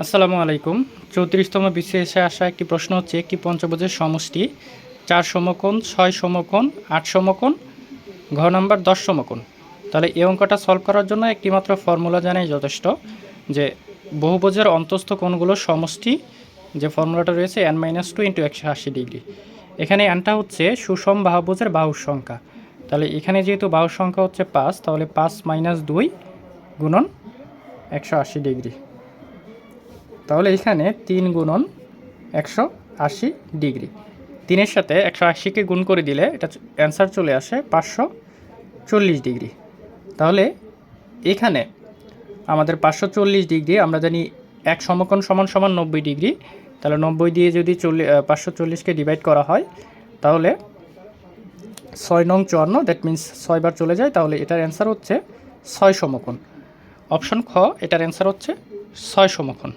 আসসালামু আলাইকুম। চৌত্রিশতম বিসিএসে আসা একটি প্রশ্ন হচ্ছে, একটি পঞ্চভুজের সমষ্টি, চার সমকোণ, ছয় সমকোণ, আট সমকোণ, ঘ নাম্বার দশ সমকোণ। তাহলে এই অঙ্কটা সলভ করার জন্য একটি মাত্র ফর্মুলা জানাই যথেষ্ট, যে বহুভুজের অন্তস্থ কোণগুলোর সমষ্টি, যে ফর্মুলাটা রয়েছে এন মাইনাস টু ইন্টু একশো আশি ডিগ্রি এখানে এনটা হচ্ছে সুষম বাহুভুজের বাহুর সংখ্যা। তাহলে এখানে যেহেতু বাহুর সংখ্যা হচ্ছে পাঁচ, তাহলে পাঁচ মাইনাস দুই গুণন একশো আশি ডিগ্রি তাহলে এখানে তিন গুণন একশো আশি ডিগ্রি। তিনের সাথে একশো আশিকে গুণ করে দিলে এটা অ্যান্সার চলে আসে পাঁচশো চল্লিশ ডিগ্রি। তাহলে এখানে আমাদের পাঁচশো চল্লিশ ডিগ্রি, আমরা জানি এক সমকোণ সমান সমান নব্বই ডিগ্রি, তাহলে নব্বই দিয়ে যদি চল্লিশ পাঁচশো চল্লিশকে ডিভাইড করা হয়, তাহলে ছয় নং চুয়ান্ন দ্যাট মিন্স ছয়বার চলে যায়, তাহলে এটার অ্যান্সার হচ্ছে ছয় সমকোণ। অপশন খ, এটার অ্যান্সার হচ্ছে ছয় সমকোণ।